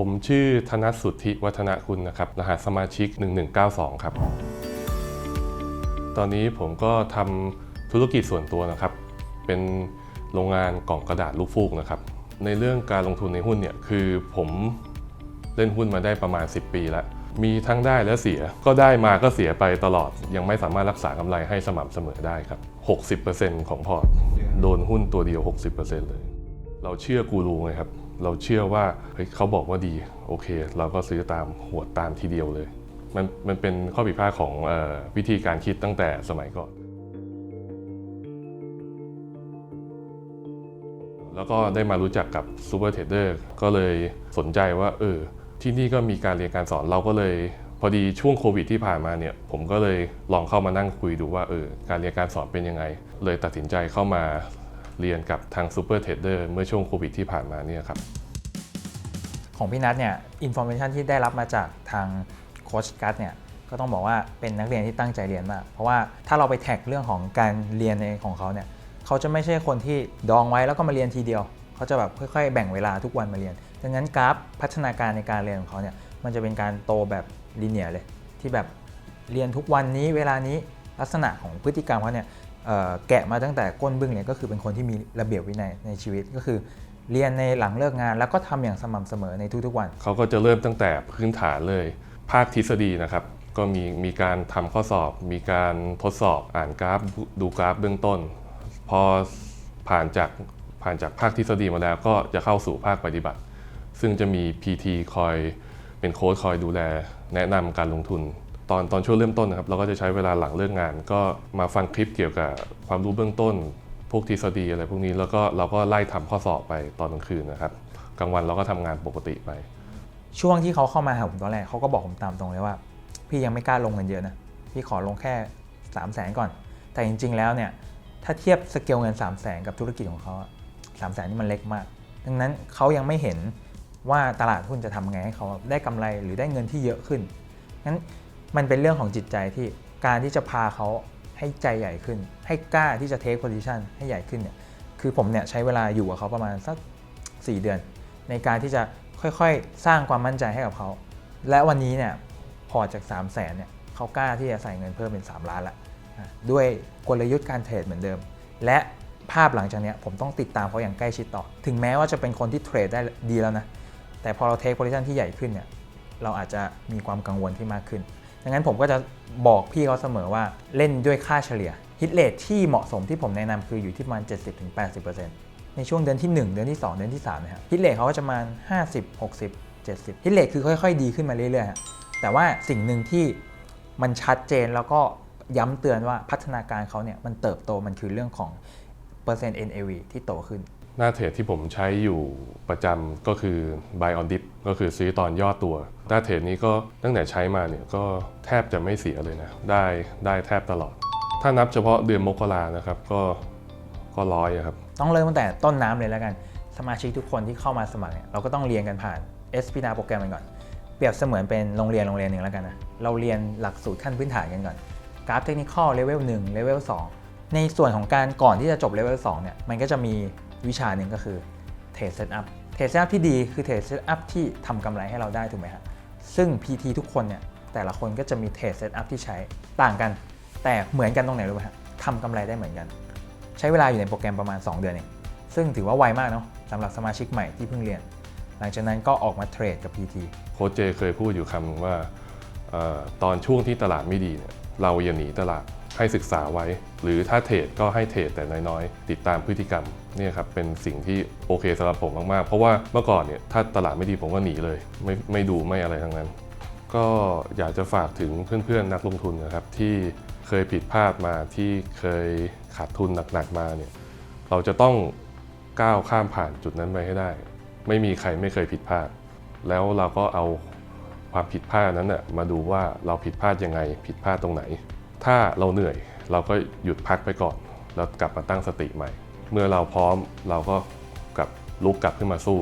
ผมชื่อธนสุทธิวัฒนคุณนะครับ รหัสสมาชิก 1192 ครับ ตอนนี้ผมก็ทำธุรกิจส่วนตัวนะครับ เป็นโรงงานกล่องกระดาษลูกฟูกนะครับ ในเรื่องการลงทุนในหุ้นเนี่ยคือผมเล่นหุ้นมาได้ประมาณ 10 ปีแล้ว มีทั้งได้และเสีย ก็ได้มาก็เสียไปตลอด ยังไม่สามารถรักษากำไรให้สม่ำเสมอได้ครับ 60%ของพอร์ต โดนหุ้นตัวเดียว 60%เลย เราเชื่อกูรูไงครับ เราเชื่อว่าเฮ้ยเขาบอกว่าดีโอเค เราก็ซื้อตามหัวตามทีเดียวเลย มันมันเป็นข้อผิดพลาดของออวิธีการคิดตั้งแต่สมัยก่อน แล้วก็ได้มารู้จักกับซูเปอร์เทรดเดอร์ก็เลยสนใจว่าเออที่นี่ก็มีการเรียนการสอนเราก็เลยพอดีช่วงโควิดที่ผ่านมาเนี่ยผมก็เลยลองเข้ามานั่งคุยดูว่าเออการเรียนการสอนเป็นยังไง เลยตัดสินใจเข้ามา เรียนกับทางซูเปอร์เทรดเดอร์เมื่อช่วงโควิดที่ผ่านมาเนี่ยครับ ของพี่นัทเนี่ยอินโฟ a t ชันที่ได้รับมาจากทางโค้ชกัตเนี่ยก็ต้องบอกว่าเป็นนักเรียนที่ตั้งใจเรียนมาก เพราะว่าถ้าเราไปแท็กเรื่องของการเรียนในของเขาเนี่ยเขาจะไม่ใช่คนที่ดองไว้แล้วก็มาเรียนทีเดียว เขาจะแบบค่อย ๆ แบ่งเวลาทุกวันมาเรียน ดังนั้นกราฟพัฒนาการในการเรียนของเขาเนี่ยมันจะเป็นการโตแบบลีเนียเลย ที่แบบเรียนทุกวันนี้เวลานี้ลักษณะของพฤติกรรมเขาเนี่ย แกะมาตั้งแต่ก้นบึ้งเนี่ยก็คือเป็นคนที่มีระเบียบวินัยในชีวิตก็คือเรียนในหลังเลิกงาน แล้วก็ทำอย่างสม่ำเสมอในทุกๆวัน เขาก็จะเริ่มตั้งแต่พื้นฐานเลย ภาคทฤษฎีนะครับ ก็มีมีการทำข้อสอบ มีการทดสอบอ่านกราฟดูกราฟเบื้องต้น พอผ่านจากผ่านจากภาคทฤษฎีมาแล้วก็จะเข้าสู่ภาคปฏิบัติ ซึ่งจะมี PT คอยเป็นโค้ชคอยดูแล แนะนำการลงทุน ตอนตอนช่วงเริ่มต้นนะครับเราก็จะใช้เวลาหลังเลิกงาน ก็มาฟังคลิปเกี่ยวกับความรู้เบื้องต้น พวกทฤษฎีอะไรพวกนี้แล้วก็เราก็ไล่ทำข้อสอบไปตอนกลางคืนนะครับกลางวันเราก็ทำงานปกติไป ช่วงที่เขาเข้ามาหาผมตอนแรกเขาก็บอกผมตามตรงเลยว่า พี่ยังไม่กล้าลงเงินเยอะนะพี่ขอลงแค่3 0 0แสนก่อน แต่จริง ๆ แล้วเนี่ยถ้าเทียบสเกลเงิน3 0 0แสนกับธุรกิจของเขาสามแสนนี่มันเล็กมาก ดังนั้นเขายังไม่เห็นว่าตลาดหุ้นจะทำไงให้เขาได้กำไรหรือได้เงินที่เยอะขึ้นงั้น มันเป็นเรื่องของจิตใจที่การที่จะพาเขาให้ใจใหญ่ขึ้น ให้กล้าที่จะเทคโพซิชันให้ใหญ่ขึ้นเนี่ยคือผมเนี่ยใช้เวลาอยู่กับเขาประมาณสัก 4 เดือน ในการที่จะค่อยๆ สร้างความมั่นใจให้กับเขา และวันนี้เนี่ยพอจาก 3 0 0แสนเนี่ยเขากล้าที่จะใส่เงินเพิ่มเป็น 3 ล้านละด้วยกลยุทธ์การเทรดเหมือนเดิม และภาพหลังจากนี้ผมต้องติดตามเขาอย่างใกล้ชิดต่อ ถึงแม้ว่าจะเป็นคนที่เทรดได้ดีแล้วนะแต่พอเราเทคโพซิชันที่ใหญ่ขึ้นเนี่ยเราอาจจะมีความกังวลที่มากขึ้น ดังนั้นผมก็จะบอกพี่เขาเสมอว่าเล่นด้วยค่าเฉลี่ยฮิตเลทที่เหมาะสมที่ผมแนะนำคืออยู่ที่ประมาณ 70-80%ในช่วงเดือนที่ 1 เดือนที่ 2 เดือนที่3นะครับฮิตเลทเขาก็จะมา50 60 70ฮิตเลทคือค่อยๆ ดีขึ้นมาเรื่อยๆฮะแต่ว่าสิ่งหนึ่งที่มันชัดเจนแล้วก็ย้ำเตือนว่าพัฒนาการเขาเนี่ยมันเติบโตมันคือเรื่องของเปอร์เซ็นต์ NAV ที่โตขึ้น หน้าเทรดที่ผมใช้อยู่ประจำก็คือ buy on dip ก็คือซื้อตอนย่อตัว หน้าเทรดนี้ก็ตั้งแต่ใช้มาเนี่ยก็แทบจะไม่เสียเลยนะ ได้ได้แทบตลอด ถ้านับเฉพาะเดือนมกรานะครับก็ก็ร้อยครับ ต้องเริ่มตั้งแต่ต้นน้ำเลยแล้วกัน สมาชิกทุกคนที่เข้ามาสมัครเนี่ยเราก็ต้องเรียนกันผ่าน s p n a โปรแกรมกันก่อน เปรียบเสมือนเป็นโรงเรียนโรงเรียนหนึ่งแล้วกันนะ เราเรียนหลักสูตรขั้นพื้นฐานกันก่อน กราฟเทคนิคอลเลเวล1เลเวล2ในส่วนของการก่อนที่จะจบเลเวล2เนี่ยมันก็จะมี วิชาหนึ่งก็คือเทรดเซตอัพเทรดเซตอัพที่ดีคือเทรดเซตอัพที่ทำกำไรให้เราได้ถูกไหมครับซึ่ง PT ทุกคนเนี่ยแต่ละคนก็จะมีเทรดเซตอัพที่ใช้ต่างกัน แต่เหมือนกันตรงไหนรู้ไหมครับทำกำไรได้เหมือนกัน ใช้เวลาอยู่ในโปรแกรมประมาณ 2 เดือนเองซึ่งถือว่าไวมากเนาะสำหรับสมาชิกใหม่ที่เพิ่งเรียน หลังจากนั้นก็ออกมาเทรดกับ PT โค้ชเจเคยพูดอยู่คำว่าออตอนช่วงที่ตลาดไม่ดีเนี่ยเราอย่าหนีตลาด ให้ศึกษาไว้ หรือถ้าเทรดก็ให้เทรดแต่น้อยๆ ติดตามพฤติกรรมเนี่ยครับเป็นสิ่งที่โอเคสำหรับผมมากๆ เพราะว่าเมื่อก่อนเนี่ยถ้าตลาดไม่ดีผมก็หนีเลย ไม่ไม่ดูไม่อะไรทั้งนั้น ก็อยากจะฝากถึงเพื่อนๆนักลงทุนนะครับที่เคยผิดพลาดมาที่เคยขาดทุนหนักๆมาเนี่ยเราจะต้องก้าวข้ามผ่านจุดนั้นไปให้ได้ ไม่มีใครไม่เคยผิดพลาด แล้วเราก็เอาความผิดพลาดนั้นน่ะมาดูว่าเราผิดพลาดยังไงผิดพลาดตรงไหน ถ้าเราเหนื่อยเราก็หยุดพักไปก่อน แล้วกลับมาตั้งสติใหม่ เมื่อเราพร้อมเราก็กลับลุกกลับขึ้นมาสู้